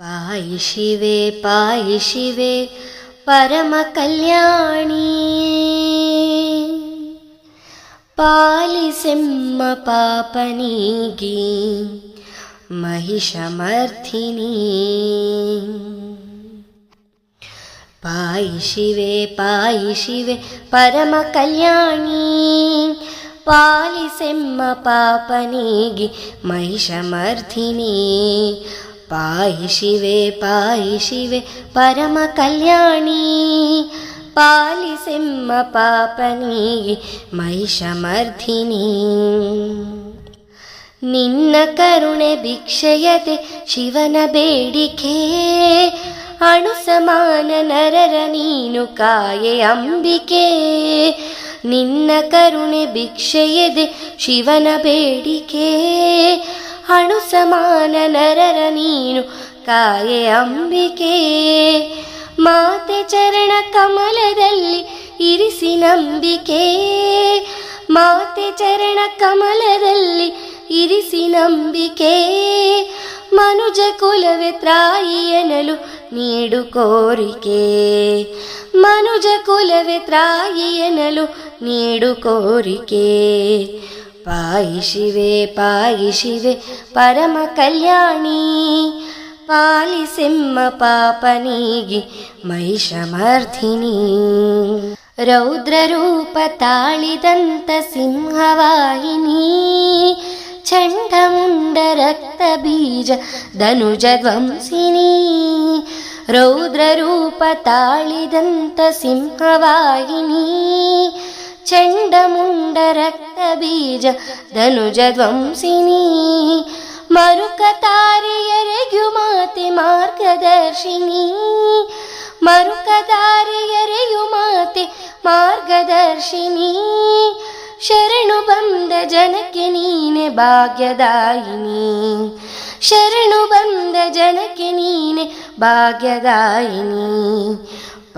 പായി ശിവേ പായി ശിവേ പരമകല്യാണി പാലിസെമ്മ പാപനീകി महिषमर्थिनी पायि शिवे पायि शिवे परमकल्याणी पालिसेम्म पापनेगि महिषमर्थिनी ಪಾಯಿ ಶಿವೆ ಪಾಯಿ ಶಿವೆ ಪರಮ ಕಲ್ಯಾಣಿ. ಪಾಲಿಸೆಮ್ಮ ಪಾಪನಿ, ಮಹಿಷಮರ್ಧಿನಿ. ನಿನ್ನ ಕರುಣೆ ಭಿಕ್ಷೆಯತೆ, ಶಿವನ ಬೇಡಿಕೆ. ಅಣು ಸಮಾನ ನರರ ನೀನು ಕಾಯೆ ಅಂಬಿಕೆ. ನಿನ್ನ ಕರುಣೆ ಭಿಕ್ಷೆಯದೆ, ಶಿವನ ಬೇಡಿಕೆ. ಅಣು ಸಮಾನ ನರರ ನೀನು ಕಾಯೆ ಅಂಬಿಕೆ ಮಾತೆ ಚರಣ ಕಮಲದಲ್ಲಿ ಇರಿಸಿ ನಂಬಿಕೆ ಮಾತೆ ಚರಣ ಕಮಲದಲ್ಲಿ ಇರಿಸಿ ನಂಬಿಕೆ ಮನುಜ ಕುಲವೇ ತ್ರಾಯಿ ಎನ್ನಲು ನೀಡು ಕೋರಿಕೆ ಮನುಜ ಕುಲವೇ ತ್ರಾಯಿ ಎನ್ನಲು ನೀಡು ಕೋರಿಕೆ पायि शिवे पाय शि परमकल्याणि मालिसिंहपापनि गिमहिषिनी रौद्ररूपताळिदन्तसिंहवायिनी चण्डमुण्डरक्तबीज धनुजध्वंसिनी रौद्ररूपताळिदन्तसिंहवायिनी ಸಿಂಹವಾಹಿನಿ ಚಂಡಮುಂಡ ರಕ್ತ ಬೀಜ ಧನುಜ ಧ್ವಂಸಿನಿ ರೌದ್ರರೂಪ ತಾಳಿದಂತ ಸಿಂಹವಾಹಿನಿ ಚಂಡಮುಂಡ ರಕ್ತ ಬೀಜ ಧನುಜ ಧ್ವಂಸಿನಿ ಮರುಕ ತಾರೆಯರೆಗು ಮಾತೆ ಮಾರ್ಗದರ್ಶಿನಿ ಮರುಕ ದಾರಿಯರೆಯು ಮಾತೆ ಮಾರ್ಗದರ್ಶಿನಿ ಶರಣು ಬಂದ ಜನಕ್ಕೆ ನೀನೆ ಭಾಗ್ಯದಾಯಿನಿ ಶರಣು ಬಂದ ಜನಕ್ಕೆ ನೀನೆ ಭಾಗ್ಯದಾಯಿನಿ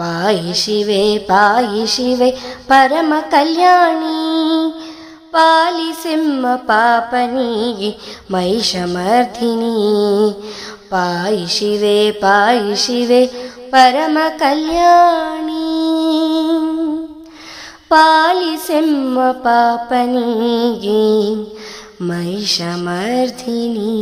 പായി ശിവേ പായി ശിവേ പരമ കല്യാണി പാലിസിംഹ പാപനീ മൈഷമർദ്ദിനി പായി ശിവേ പായി ശിവേ പരമ കല്യാണി പാലിസിംഹ പാപനീ മൈഷമർദ്ദിനി